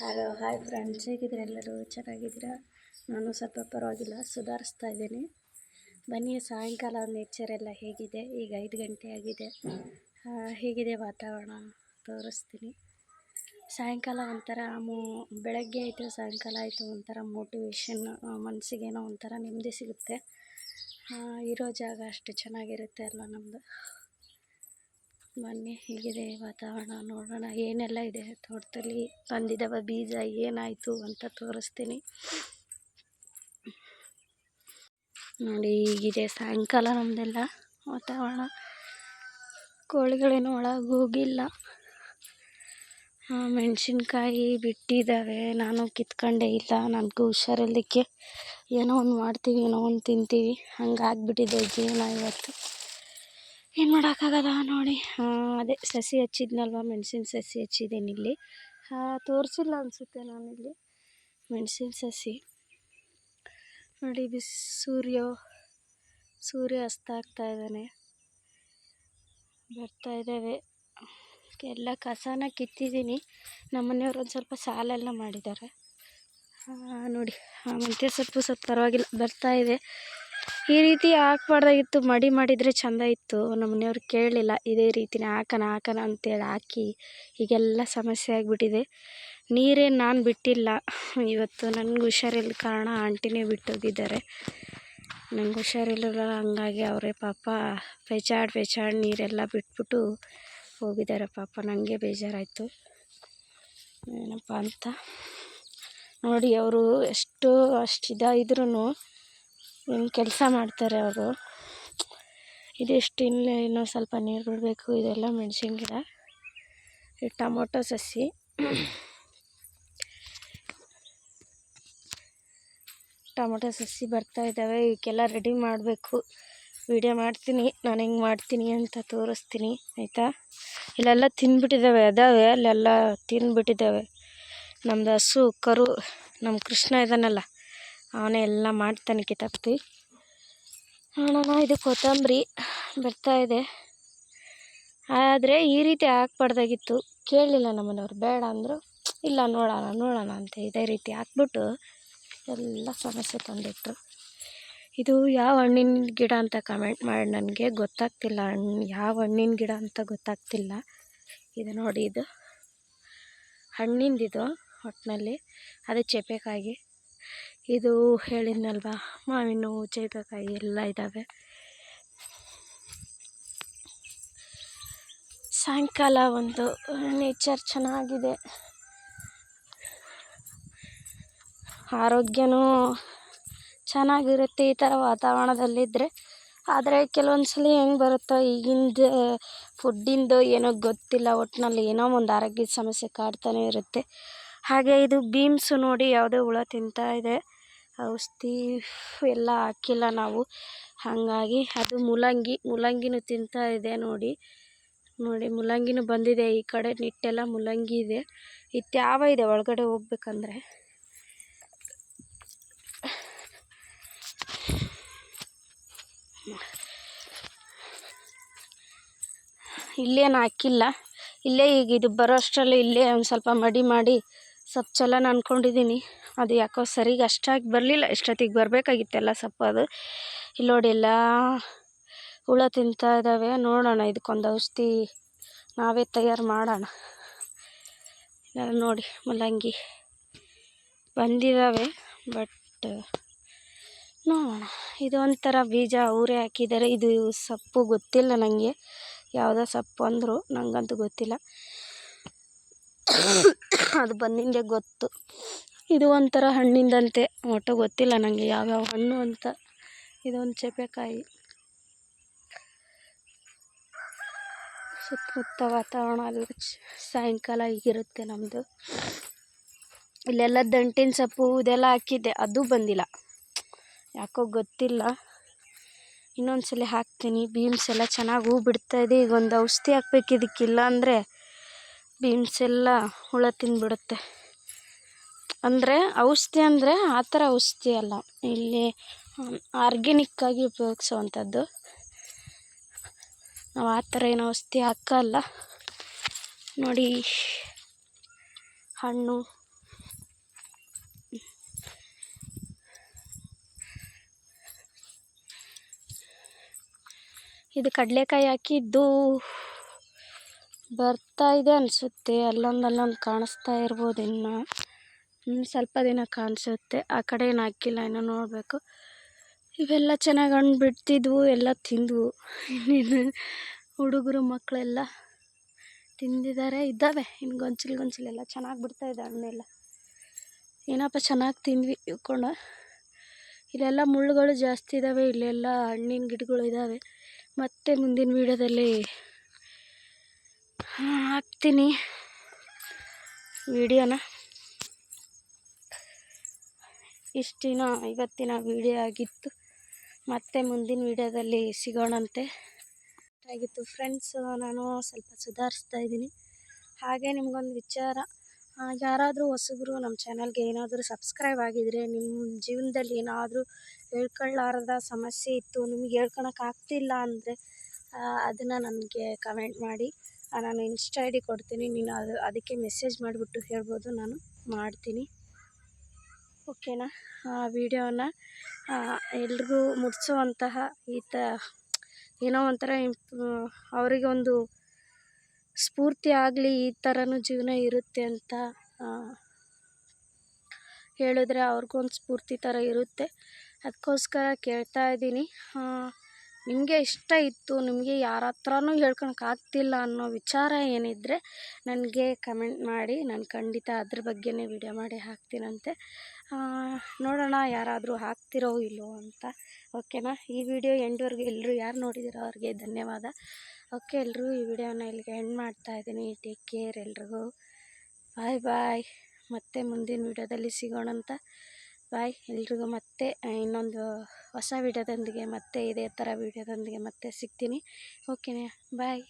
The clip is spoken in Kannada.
ಹಲೋ ಹಾಯ್ ಫ್ರೆಂಡ್ಸ್ ಹೇಗಿದ್ದೀರಾ ಎಲ್ಲರೂ? ಚೆನ್ನಾಗಿದ್ದೀರಾ? ನಾನು ಸ್ವಲ್ಪ ಪರವಾಗಿಲ್ಲ, ಸುಧಾರಿಸ್ತಾ ಇದ್ದೀನಿ. ಬನ್ನಿ, ಸಾಯಂಕಾಲ ನೇಚರ್ ಎಲ್ಲ ಹೇಗಿದೆ? ಈಗ ಐದು ಗಂಟೆ ಆಗಿದೆ. ಹೇಗಿದೆ ವಾತಾವರಣ? ತೋರಿಸ್ತೀನಿ. ಸಾಯಂಕಾಲ ಒಂಥರ ಮೂ, ಬೆಳಗ್ಗೆ ಆಯಿತು ಸಾಯಂಕಾಲ ಆಯಿತು, ಒಂಥರ ಮೋಟಿವೇಶನ್ ಮನಸ್ಸಿಗೇನೋ ಒಂಥರ ನೆಮ್ಮದಿ ಸಿಗುತ್ತೆ. ಇರೋ ಜಾಗ ಅಷ್ಟು ಚೆನ್ನಾಗಿರುತ್ತೆ ಅಲ್ಲ ನಮ್ಮದು ಬನ್ನಿ ಹೀಗಿದೆ ವಾತಾವರಣ, ನೋಡೋಣ, ಏನೆಲ್ಲ ಇದೆ ತೋಟದಲ್ಲಿ? ಬಂದಿದ್ದಾವ ಬೀಜ, ಏನಾಯಿತು ಅಂತ ತೋರಿಸ್ತೀನಿ. ನೋಡಿ, ಹೀಗಿದೆ ಸಾಯಂಕಾಲ ನಮ್ಮದೆಲ್ಲ ವಾತಾವರಣ. ಕೋಳಿಗಳೇನು ಒಳಗೆ ಹೋಗಿಲ್ಲ. ಮೆಣಸಿನ್ಕಾಯಿ ಬಿಟ್ಟಿದ್ದಾವೆ. ನಾನು ಕಿತ್ಕೊಂಡೇ ಇಲ್ಲ. ನನಗೂ ಹುಷಾರಿಲ್ಲಕ್ಕೆ ಏನೋ ಒಂದು ಮಾಡ್ತೀವಿ, ಏನೋ ಒಂದು ತಿಂತೀವಿ. ಹಂಗಾಗ್ಬಿಟ್ಟಿದೆ ಜೀವನ ಇವತ್ತು. ಏನು ಮಾಡೋಕ್ಕಾಗಲ್ಲ ನೋಡಿ. ಅದೇ ಸಸಿ ಹಚ್ಚಿದ್ನಲ್ವ, ಮೆಣಸಿನ ಸಸಿ ಹಚ್ಚಿದ್ದೀನಿ ಇಲ್ಲಿ. ತೋರಿಸಿಲ್ಲ ಅನಿಸುತ್ತೆ ನಾನಿಲ್ಲಿ. ಮೆಣಸಿನ ಸಸಿ. ನೋಡಿ ಬಿಸ್ ಸೂರ್ಯ ಸೂರ್ಯ ಅಸ್ತ ಆಗ್ತಾ ಇದ್ದಾನೆ. ಬರ್ತಾ ಇದ್ದಾವೆ. ಎಲ್ಲ ಕಸನ ಕಿತ್ತಿದ್ದೀನಿ. ನಮ್ಮ ಮನೆಯವ್ರು ಒಂದು ಸ್ವಲ್ಪ ಸಾಲೆಲ್ಲ ಮಾಡಿದ್ದಾರೆ. ನೋಡಿ ಆ, ಮೆಂತ್ಯ ಸೊಪ್ಪು ಸ್ವಲ್ಪ ಪರವಾಗಿಲ್ಲ ಬರ್ತಾ ಇದೆ. ಈ ರೀತಿ ಹಾಕ್ಬಾರ್ದಾಗಿತ್ತು ಮಡಿ ಮಾಡಿದರೆ ಚೆಂದ ಇತ್ತು. ನಮ್ಮ ಮನೆಯವ್ರು ಕೇಳಲಿಲ್ಲ ಇದೇ ರೀತಿನೇ ಹಾಕೋಣ ಹಾಕೋಣ ಅಂತೇಳಿ ಹಾಕಿ ಈಗೆಲ್ಲ ಸಮಸ್ಯೆ ಆಗಿಬಿಟ್ಟಿದೆ. ನೀರೇ ನಾನು ಬಿಟ್ಟಿಲ್ಲ. ಇವತ್ತು ನನಗೆ ಹುಷಾರಿಲ್ಲ ಕಾರಣ ಆಂಟಿನೇ ಬಿಟ್ಟೋಗಿದ್ದಾರೆ. ನಂಗೆ ಹುಷಾರಿಲ್ಲ ಹಂಗಾಗಿ ಅವರೇ ಪಾಪ ಪೆಚಾಡ್ ಪೆಚಾಡ್ ನೀರೆಲ್ಲ ಬಿಟ್ಬಿಟ್ಟು ಹೋಗಿದ್ದಾರೆ ಪಾಪ ನನಗೆ ಬೇಜಾರಾಯಿತು. ಏನಪ್ಪ ಅಂತ. ನೋಡಿ, ಅವರು ಎಷ್ಟು ಅಷ್ಟು ಇದಾಗಿದ್ರೂ ಏನು ಕೆಲಸ ಮಾಡ್ತಾರೆ ಅವರು. ಇದೆಷ್ಟು ಇನ್ನು ಇನ್ನೂ ಸ್ವಲ್ಪ ನೀರು ಬಿಡಬೇಕು, ಇದೆಲ್ಲ ಮೆಣಸಿನ ಗಿಡ ಈ ಟೊಮೊಟೊ ಸಸಿ. ಟೊಮೊಟೊ ಸಸಿ ಬರ್ತಾ ಇದ್ದಾವೆ ಇವಕ್ಕೆಲ್ಲ ರೆಡಿ ಮಾಡಬೇಕು. ವಿಡಿಯೋ ಮಾಡ್ತೀನಿ, ನಾನು ಹೆಂಗೆ ಮಾಡ್ತೀನಿ ಅಂತ ತೋರಿಸ್ತೀನಿ, ಆಯಿತಾ? ಇಲ್ಲೆಲ್ಲ ತಿಂದ್ಬಿಟ್ಟಿದ್ದಾವೆ ಅದಾವೆ, ಅಲ್ಲೆಲ್ಲ ತಿಂದ್ಬಿಟ್ಟಿದ್ದಾವೆ ನಮ್ಮದು ಹಸು, ಕರು ನಮ್ಮ ಕೃಷ್ಣ ಇದ್ದಾನಲ್ಲ ಅವನೇ ಎಲ್ಲ ಮಾಡ್ತಾನೆ ಕಿತಾಕ್ತಿ ನೋಡೋಣ, ಇದು ಕೊತ್ತಂಬರಿ ಬರ್ತಾಯಿದೆ ಆದರೆ ಈ ರೀತಿ ಹಾಕ್ಬಾರ್ದಾಗಿತ್ತು. ಕೇಳಲಿಲ್ಲ ನಮ್ಮನೆಯವ್ರು, ಬೇಡ ಅಂದರು, ಇಲ್ಲ ನೋಡೋಣ ನೋಡೋಣ ಅಂತ ಇದೇ ರೀತಿ ಹಾಕ್ಬಿಟ್ಟು ಎಲ್ಲ ಸಮಸ್ಯೆ ತಂದಿಟ್ರು. ಇದು ಯಾವ ಹಣ್ಣಿನ ಗಿಡ ಅಂತ ಕಮೆಂಟ್ ಮಾಡಿ, ನನಗೆ ಗೊತ್ತಾಗ್ತಿಲ್ಲ ಹಣ್ಣು ಯಾವ ಹಣ್ಣಿನ ಗಿಡ ಅಂತ ಗೊತ್ತಾಗ್ತಿಲ್ಲ. ಇದು ನೋಡಿ ಇದು. ಹಣ್ಣಿಂದಿದು ಒಟ್ಟಿನಲ್ಲಿ ಅದು ಚೇಪೆಕಾಯಿ. ಇದು ಹೇಳಿದ್ನಲ್ವ, ಮಾವಿನ ಚೇಪೆಕಾಯಿ ಎಲ್ಲ ಇದ್ದಾವೆ ಸಾಯಂಕಾಲ ಒಂದು ನೇಚರ್ ಚೆನ್ನಾಗಿದೆ. ಆರೋಗ್ಯನೂ ಚೆನ್ನಾಗಿರುತ್ತೆ ಈ ಥರ ವಾತಾವರಣದಲ್ಲಿದ್ದರೆ. ಆದರೆ ಕೆಲವೊಂದು ಸಲ ಹೆಂಗೆ ಬರುತ್ತೋ ಈಗಿಂದ ಫುಡ್ಡಿಂದು ಏನೋ ಗೊತ್ತಿಲ್ಲ. ಒಟ್ಟಿನಲ್ಲಿ ಏನೋ ಒಂದು ಆರೋಗ್ಯದ ಸಮಸ್ಯೆ ಕಾಡ್ತಾನೆ ಇರುತ್ತೆ. ಹಾಗೆ ಇದು ಬೀಮ್ಸು ನೋಡಿ ಯಾವುದೋ ಹುಳ ತಿಂತಾ ಇದೆ. ಔಷಧಿ ಎಲ್ಲ ಹಾಕಿಲ್ಲ ನಾವು. ಹಾಗಾಗಿ ಅದು ಮೂಲಂಗಿ, ಮೂಲಂಗಿನೂ ತಿಂತಾ ಇದೆ ನೋಡಿ. ನೋಡಿ, ಮೂಲಂಗಿನೂ ಬಂದಿದೆ. ಈ ಕಡೆ ನಿಟ್ಟೆಲ್ಲ ಮೂಲಂಗಿ ಇದೆ. ಇತ್ಯಾವ ಇದೆ ಒಳಗಡೆ ಹೋಗ್ಬೇಕಂದ್ರೆ? ಇಲ್ಲೇನು ಹಾಕಿಲ್ಲ. ಇಲ್ಲೇ ಈಗ ಇದು ಬರೋ ಅಷ್ಟರಲ್ಲಿ ಇಲ್ಲೇ ಒಂದು ಸ್ವಲ್ಪ ಮಡಿ ಮಾಡಿ ಸೊಪ್ಪು ನಾನು ಅಂದ್ಕೊಂಡಿದ್ದೀನಿ ಅದು ಯಾಕೋ ಸರಿಗೆ ಅಷ್ಟಾಗಿ ಬರಲಿಲ್ಲ. ಎಷ್ಟೊತ್ತಿಗೆ ಬರಬೇಕಾಗಿತ್ತೆಲ್ಲ ಸೊಪ್ಪು ಅದು. ಇಲ್ಲಿ ನೋಡಿ ಎಲ್ಲ ಹುಳ ತಿಂತಾ ಇದ್ದಾವೆ ನೋಡೋಣ ಇದಕ್ಕೊಂದು ಔಷಧಿ ನಾವೇ ತಯಾರು ಮಾಡೋಣ. ನೋಡಿ ಮುಲ್ಲಂಗಿ ಬಂದಿದ್ದಾವೆ ಬಟ್ ನೋಡೋಣ. ಇದು ಒಂಥರ ಬೀಜ ಊರೆ ಹಾಕಿದ್ದಾರೆ. ಇದು ಸೊಪ್ಪು ಗೊತ್ತಿಲ್ಲ ನನಗೆ ಯಾವುದೋ ಸೊಪ್ಪು ಅಂದರು ನನಗಂತೂ ಗೊತ್ತಿಲ್ಲ. ಅದು ಬಂದಿಂದೆ ಗೊತ್ತು. ಇದು ಒಂಥರ ಹಣ್ಣಿಂದಂತೆ ಒಟ್ಟು ಗೊತ್ತಿಲ್ಲ ನನಗೆ ಯಾವ್ಯಾವ ಹಣ್ಣು ಅಂತ. ಇದೊಂದು ಚಪೆಕಾಯಿ. ಸುತ್ತಮುತ್ತ ವಾತಾವರಣ ಎಲ್ಲ ಚ- ಸಾಯಂಕಾಲ ಹೀಗಿರುತ್ತೆ ನಮ್ಮದು ಇಲ್ಲೆಲ್ಲ ದಂಟಿನ ಸೊಪ್ಪು ಇದೆಲ್ಲ ಹಾಕಿದ್ದೆ. ಅದು ಬಂದಿಲ್ಲ. ಯಾಕೋ ಗೊತ್ತಿಲ್ಲ. ಇನ್ನೊಂದು ಸಲ ಹಾಕ್ತೀನಿ. ಬೀನ್ಸ್ ಎಲ್ಲ ಚೆನ್ನಾಗಿ ಹೂ ಬಿಡ್ತಾ ಇದೆ. ಈಗ ಒಂದು ಔಷಧಿ ಹಾಕ್ಬೇಕು ಇದಕ್ಕಿಲ್ಲ ಅಂದರೆ ಬೀನ್ಸ್ ಎಲ್ಲ ಹುಳ ತಿಂದುಬಿಡುತ್ತೆ ಅಂದರೆ ಔಷಧಿ ಅಂದರೆ ಆ ಥರ ಔಷಧಿ ಅಲ್ಲ. ಇಲ್ಲಿ ಆರ್ಗ್ಯಾನಿಕ್ಕಾಗಿ ಉಪಯೋಗಿಸೋವಂಥದ್ದು. ನಾವು ಆ ಥರ ಏನು ಔಷಧಿ ಹಾಕಲ್ಲ. ನೋಡಿ, ಹಣ್ಣು. ಇದು ಕಡಲೆಕಾಯಿ ಹಾಕಿದ್ದು ಬರ್ತಾ ಇದೆ ಅನಿಸುತ್ತೆ. ಅಲ್ಲೊಂದು ಅಲ್ಲೊಂದು ಕಾಣಿಸ್ತಾ ಇರ್ಬೋದು ಇನ್ನೂ. ಸ್ವಲ್ಪ ದಿನ ಕಾಣಿಸುತ್ತೆ. ಆ ಕಡೆ ಏನು ಹಾಕಿಲ್ಲ ಇನ್ನೂ ನೋಡಬೇಕು. ಇವೆಲ್ಲ ಚೆನ್ನಾಗಿ ಹಣ್ಣು ಬಿಡ್ತಿದ್ವು, ಎಲ್ಲ ತಿಂದ್ವು. ಇನ್ನೇನು ಹುಡುಗರು ಮಕ್ಕಳೆಲ್ಲ ತಿಂದಿದ್ದಾರೆ ಇದ್ದಾವೆ. ಇನ್ನು ಗೊಂಚಲು ಗೊಂಚಲೆಲ್ಲ ಚೆನ್ನಾಗಿ ಬಿಡ್ತಾಯಿದೆ ಹಣ್ಣೆಲ್ಲ. ಏನಪ್ಪ ಚೆನ್ನಾಗಿ ತಿಂದ್ವಿ ಇವ್ಕೊಂಡು. ಇಲ್ಲೆಲ್ಲ ಮುಳ್ಳುಗಳು ಜಾಸ್ತಿ ಇದ್ದಾವೆ ಇಲ್ಲೆಲ್ಲ ಹಣ್ಣಿನ ಗಿಡಗಳು ಇದ್ದಾವೆ ಮತ್ತೆ ಮುಂದಿನ ವೀಡಿಯೋದಲ್ಲಿ ಹಾಕ್ತೀನಿ ವಿಡಿಯೋನ. ಇಷ್ಟಿನ ಇವತ್ತಿನ ವಿಡಿಯೋ ಆಗಿತ್ತು. ಮತ್ತೆ ಮುಂದಿನ ವಿಡಿಯೋದಲ್ಲಿ ಸಿಗೋಣಂತೆ. ಆಗಿತ್ತು. ಫ್ರೆಂಡ್ಸು ನಾನು ಸ್ವಲ್ಪ ಸುಧಾರಿಸ್ತಾ ಇದ್ದೀನಿ. ಹಾಗೆ ನಿಮಗೊಂದು ವಿಚಾರ ಯಾರಾದರೂ ಹೊಸಬರು ನಮ್ಮ ಚಾನಲ್ಗೆ ಏನಾದರೂ ಸಬ್ಸ್ಕ್ರೈಬ್ ಆಗಿದ್ದರೆ ನಿಮ್ಮ ಜೀವನದಲ್ಲಿ ಏನಾದರೂ ಹೇಳ್ಕೊಳ್ಳಾರದ ಸಮಸ್ಯೆ ಇತ್ತು, ನಿಮ್ಗೆ ಹೇಳ್ಕೊಳಕ್ಕೆ ಆಗ್ತಿಲ್ಲ ಅಂದರೆ ಅದನ್ನು ನನಗೆ ಕಮೆಂಟ್ ಮಾಡಿ. ನಾನು ಇನ್ಸ್ಟಾ ಐ ಡಿ ಕೊಡ್ತೀನಿ, ನೀನು ಅದು, ಅದಕ್ಕೆ ಮೆಸೇಜ್ ಮಾಡಿಬಿಟ್ಟು ಹೇಳ್ಬೋದು, ನಾನು ಮಾಡ್ತೀನಿ. ಓಕೆನಾ ಆ ವಿಡಿಯೋನ ಎಲ್ರಿಗೂ ಮುಟ್ಟಿಸುವಂತಹ ಈ ತ ಏನೋ ಒಂಥರ ಇಂಪ್ ಅವರಿಗೆ ಒಂದು ಸ್ಫೂರ್ತಿ ಆಗಲಿ ಈ ಥರನೂ ಜೀವನ ಇರುತ್ತೆ ಅಂತ ಹೇಳಿದ್ರೆ ಅವ್ರಿಗೊಂದು ಸ್ಫೂರ್ತಿ ಥರ ಇರುತ್ತೆ. ಅದಕ್ಕೋಸ್ಕರ ಕೇಳ್ತಾ ಇದ್ದೀನಿ. ನಿಮಗೆ ಇಷ್ಟ ಇತ್ತು, ನಿಮಗೆ ಯಾರ ಹತ್ರನೂ ಹೇಳ್ಕೊಳಕ್ಕೆ ಆಗ್ತಿಲ್ಲ ಅನ್ನೋ ವಿಚಾರ ಏನಿದ್ದರೆ ನನಗೆ ಕಮೆಂಟ್ ಮಾಡಿ. ನಾನು ಖಂಡಿತ ಅದ್ರ ಬಗ್ಗೆನೇ ವಿಡಿಯೋ ಮಾಡಿ ಹಾಕ್ತೀನಂತೆ. ನೋಡೋಣ ಯಾರಾದರೂ ಹಾಕ್ತಿರೋ ಇಲ್ಲೋ ಅಂತ. ಓಕೆನಾ ಈ ವಿಡಿಯೋ ಎಂಡ್ವರೆಗೂ ಎಲ್ಲರೂ ಯಾರು ನೋಡಿದಿರೋ ಅವ್ರಿಗೆ ಧನ್ಯವಾದ. ಓಕೆ ಎಲ್ಲರೂ ಈ ವಿಡಿಯೋನ ಇಲ್ಲಿಗೆ ಎಂಡ್ ಮಾಡ್ತಾ ಇದ್ದೀನಿ. ಟೇಕ್ ಕೇರ್ ಎಲ್ರಿಗೂ. ಬಾಯ್ ಬಾಯ್ ಮತ್ತೆ ಮುಂದಿನ ವಿಡಿಯೋದಲ್ಲಿ ಸಿಗೋಣಂತ. ಬಾಯ್ ಎಲ್ರಿಗೂ ಮತ್ತೆ ಇನ್ನೊಂದು ಹೊಸ ವೀಡಿಯೋದೊಂದಿಗೆ ಮತ್ತೆ ಇದೇ ಥರ ವೀಡಿಯೋದೊಂದಿಗೆ ಮತ್ತೆ ಸಿಗ್ತೀನಿ. ಓಕೆನಾ ಬಾಯ್